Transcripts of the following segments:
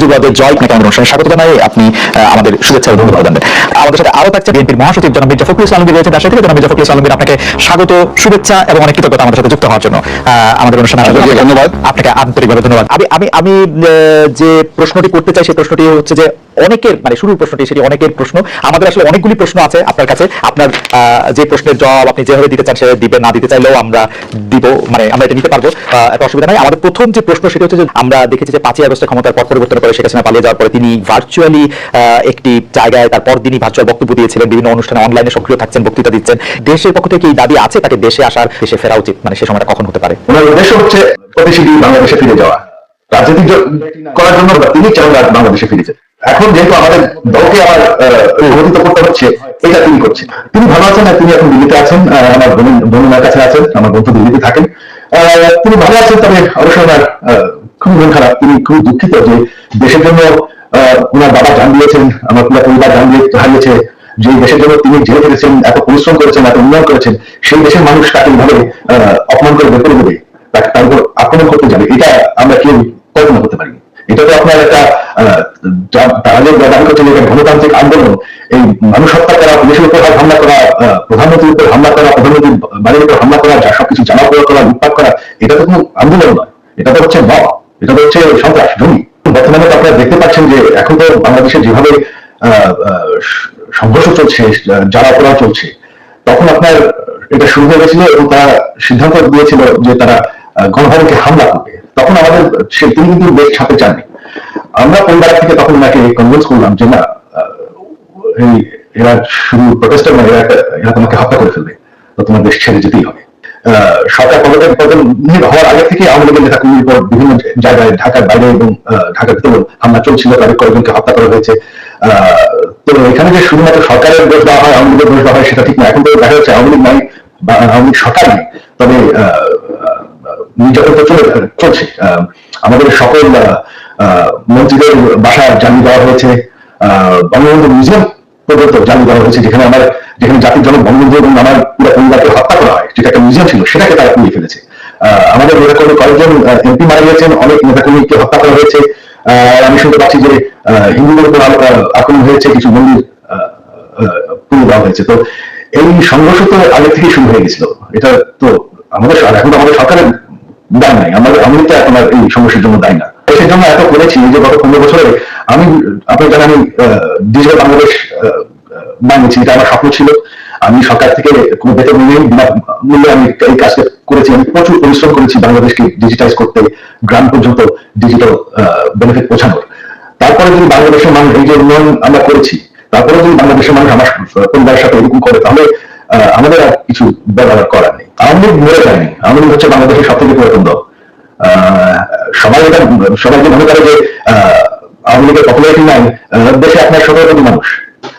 জয় আপনাকে আমাদের অনুষ্ঠানে স্বাগত জানাই। আপনি আমাদের শুভেচ্ছা এবং ধন্যবাদ জানাবেন। আমাদের সাথে আরও থাকছে বিএনপির মহাসচিব জনাব মির্জা ফখরুল ইসলাম রয়েছেন। তার সাথে জনাব মির্জা ফখরুল ইসলাম আপনাকে স্বাগত শুভেচ্ছা এবং অনেক কৃতজ্ঞতা আমাদের সাথে যুক্ত হওয়ার জন্য। আহ, আমাদের অনুষ্ঠানে ধন্যবাদ। আপনাকে আন্তরিকভাবে ধন্যবাদ। আমি আমি আমি যে প্রশ্নটি করতে চাই সেই প্রশ্নটি হচ্ছে যে অনেকের মানে শুরুর প্রশ্নটি সেটি অনেকের প্রশ্ন। আমাদের আসলে অনেকগুলি প্রশ্ন আছে আপনার কাছে। আপনার যে প্রশ্নের জবাব আপনি যেভাবে দিতে চান সে দিবেন, না দিতে চাইলেও আমরা দিব মানে আমরা এটা নিতে পারব। এত অসুবিধা নাই। আমাদের প্রথম যে প্রশ্ন সেটা হচ্ছে যে আমরা দেখেছি যে পাঁচই আগস্টে ক্ষমতার পর পরিবর্তন করে শেখ হাসিনা পালিয়ে যাওয়ার পরে তিনি ভার্চুয়ালি একটি জায়গায় তারপর তিনি ভার্চুয়াল বক্তব্য দিয়েছিলেন। বিভিন্ন অনুষ্ঠানে অনলাইনে সক্রিয় থাকছেন, বক্তৃতা দিচ্ছেন। দেশের পক্ষ থেকে এই দাবি আছে, তাকে দেশে আসার, দেশে ফেরা উচিত। মানে সে সময়টা কখন হতে পারে? ওনার উদ্দেশ্য হচ্ছে প্রতিশীলী বাংলাদেশে ফিরে যাওয়া। রাজনীতি করার জন্য তিনি চান বাংলাদেশে ফিরেছে এখন যেহেতু আমাদের দলকে আবার প্রভাবিত করতে হচ্ছে এটা তিনি করছেন। তিনি ভালো আছেন তিনি এখন দিল্লিতে আছেন আমার বোন- বোনের কাছে আছেন আমার বন্ধু দিল্লিতে থাকেন। তিনি ভালো আছেন তবে অবশ্যই ওনার খুবই মন খারাপ। তিনি খুবই দুঃখিত যে দেশের জন্য ওনার বাবা জান দিয়েছেন আমার পুরো পরিবার জান দিয়ে হারিয়েছে। যে দেশের জন্য তিনি জেলে খেটেছেন এত পরিশ্রম করেছেন এত উন্নয়ন করেছেন সেই দেশের মানুষ তাকে আহ, অপমান করে বের করে দেবে তাকে তার উপর আক্রমণ করতে যাবে এটা আমরা কেউ কল্পনা করতে পারি এটা তো আপনার একটা আহ, যা- তারা যে দাবি করছেন এটা গণতান্ত্রিক আন্দোলন এই মানুষ হত্যা করা পুলিশের উপর হামলা করা প্রধানমন্ত্রীর উপর হামলা করা, প্রধানমন্ত্রীর বাড়ির উপর হামলা করা, যা সবকিছু জামা পড়া করা, লুটপাট করা, এটা তো কোনো আন্দোলন নয়। এটা তো হচ্ছে মব, এটা তো হচ্ছে সন্ত্রাস জমি বর্তমানে আপনারা দেখতে পাচ্ছেন যে এখন তো বাংলাদেশে যেভাবে সংঘর্ষ চলছে, যারা অপরাধ চলছে, তখন আপনার এটা শুরু হয়ে গেছিল এবং তারা সিদ্ধান্ত দিয়েছিল যে তারা গণভবনকে হামলা করবে। তখন আমাদের সে- তিনি কিন্তু বেশ ছাপে চাননি। আমরা পরিবার থেকে তখন ওনাকে কনভিন্স করলাম যে না এই এরা শুধু প্রটেস্টার নয়, এরা এরা তোমাকে হত্যা করে ফেলবে। তোমার দেশ ছেড়ে যেতেই হবে। সরকার পদত্যাগ পতন হওয়ার আগে থেকে আওয়ামী লীগের নেতা কর্মীর বিভিন্ন জায়গায় ঢাকার বাইরে এবং ঢাকার ভিতরে হামলা চলছিল, তাদের কয়েকজনকে হত্যা করা হয়েছে। তো এখানে যে শুধুমাত্র সরকারের দোষ দেওয়া হয়, আওয়ামী লীগের দোষ দেওয়া হয়, সেটা ঠিক না। এখন তো দেখা যাচ্ছে আওয়ামী লীগ নয় আওয়ামী লীগ সরকার নেই তবে নির্যাতন তো চলে, চলছে। আমাদের সকল মন্ত্রীদের বাসা জ্বালিয়ে দেওয়া হয়েছে। বঙ্গবন্ধু মিউজিয়াম পর্যন্ত জ্বালিয়ে দেওয়া হয়েছে যেখানে আমার যেখানে জাতির জনক বঙ্গবন্ধু এবং আমার পুরো পরিবারকে হত্যা করা হয় যেটা একটা মিউজিয়াম ছিল সেটাকে তারা পুড়িয়ে ফেলেছে। আমাদের নেতাকর্মী কয়েকজন এমপি মারা গিয়েছেন অনেক নেতাকর্মীকে হত্যা করা হয়েছে। আমি শুনতে পাচ্ছি যে হিন্দুদের উপর আক্রমণ হয়েছে কিছু মন্দির আহ, দেওয়া হয়েছে। তো এই সংঘর্ষ তো আগে থেকেই শুরু হয়ে গেছিল। এটা তো আমাদের এখন তো আমাদের সরকারের দায় নাই। আমাদের আমি তো এখন আর এই সমস্যার জন্য দায় না। দেশের জন্য এত করেছি যে গত পনেরো বছরে আমি, আপনার জানেন আমি ডিজিটাল বাংলাদেশ বানিয়েছি, এটা আমার স্বপ্ন ছিল। আমি সরকার থেকে কোনো বেতন নিয়ে মূল্যে আমি এই কাজটা করেছি। আমি প্রচুর পরিশ্রম করেছি বাংলাদেশকে ডিজিটাইজ করতে, গ্রাম পর্যন্ত ডিজিটাল বেনিফিট পৌঁছানোর। তারপরে যদি বাংলাদেশের মানুষ এই যে উন্নয়ন আমরা করেছি, তারপরে যদি বাংলাদেশের মানুষ আমার পরিবারের সাথে এরকম করে, তাহলে আমাদের আর কিছু ব্যবহার করার নেই। লীগ মরে যায়নি। লীগ হচ্ছে বাংলাদেশের সব থেকে পুরাতন দল। সবাই মনে করে যে আওয়ামী লীগের দেশে আপনার সতেরো কোটি মানুষ।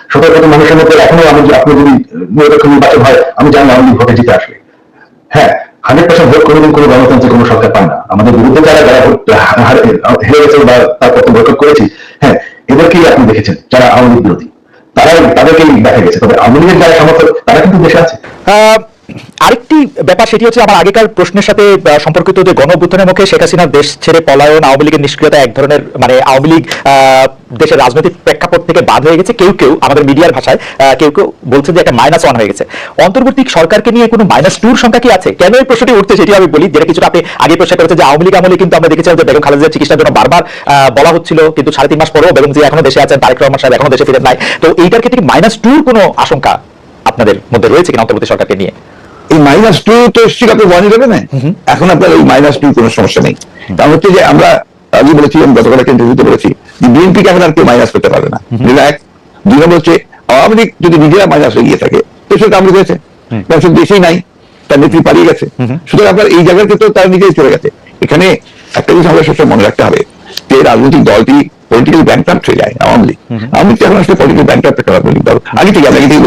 সতেরো কোটি মানুষের মধ্যে এখনও আমি আপনি যদি নিরপেক্ষ নির্বাচন হয়, আমি জানি আওয়ামী লীগ ভোটে জিতে আসবে। হ্যাঁ হান্ড্রেড পার্সেন্ট ভোট কোনোদিন কোনো কোনো সরকার পায় না। আমাদের বিরুদ্ধে যারা যারা হারে- গেছে বা তারপর তো বৈঠক করেছি হ্যাঁ এদেরকেই আপনি দেখেছেন, যারা আওয়ামী লীগ বিরোধী। তারাই, তাদেরকেই দেখা গেছে। তবে আওয়ামী লীগের যারা সমর্থক, তারা কিন্তু দেশে আছে। আরেকটি ব্যাপার সেটি হচ্ছে আমার আগেকার প্রশ্নের সাথে সম্পর্কিত যে গণ অভ্যুত্থানের মুখে শেখ হাসিনা দেশ ছেড়ে পলায়ন, আওয়ামী লীগের নিষ্ক্রিয়তা এক ধরনের মানে আওয়ামী লীগ দেশের রাজনৈতিক প্রেক্ষাপট থেকে বাদ হয়ে গেছে। কেউ কেউ আমাদের মিডিয়ার ভাষায় কেউ কেউ বলছে যে একটা মাইনাস ওয়ান হয়ে গেছে। অন্তর্বর্তী সরকারকে নিয়ে কোনো মাইনাস টুর সংখ্যা কি আছে? কেন এই প্রশ্নটি উঠছে সেটি আমি বলি, যেটা কিছুটা আপনি আগে প্রশ্ন করেছে যে আওয়ামী লীগ আমলে কিন্তু আমরা দেখেছিলাম যে বেগম খালেদার চিকিৎসার জন্য বারবার বলা হচ্ছিল, কিন্তু সাড়ে তিন মাস পরেও বেগম জি এখনও দেশে আছেন, তারেক রহমান সাহেব এখনও দেশে ফিরে নাই। তো এইটার ক্ষেত্রে মাইনাস টুর কোনো আশঙ্কা আপনাদের মধ্যে রয়েছে কিনা অন্তর্বর্তী সরকারকে নিয়ে? এই মাইনাস টু তো এসছিল আপনি ওয়ান ইলেভেন এখন আপনার এই মাইনাস টু কোনো সমস্যা নেই। কারণ হচ্ছে যে আমরা আগে বলেছিলাম গতকাল একটা ইন্টারভিউতে বলেছি যে বিএনপিকে এখন আর কেউ মাইনাস করতে পারবে না। যেটা এক দুই নম্বর হচ্ছে আওয়ামী লীগ যদি নিজেরা মাইনাস হয়ে গিয়ে থাকে তো সেটা লীগ হয়েছে কারণ দেশেই নাই তার নেত্রী পালিয়ে গেছে। সুতরাং আপনার এই জায়গার ক্ষেত্রে তার নিজেই চলে গেছে। এখানে একটা জিনিস আমাদের সবসময় মনে রাখতে হবে যে রাজনৈতিক দলটি পলিটিক্যাল ব্যাংক হয়ে যায় আওয়ামী লীগ। আওয়ামী লীগ এখন আসলে পলিটিক্যাল ব্যাংক একটা রাজনৈতিক দল। আগে থেকে আমরা আগে থেকে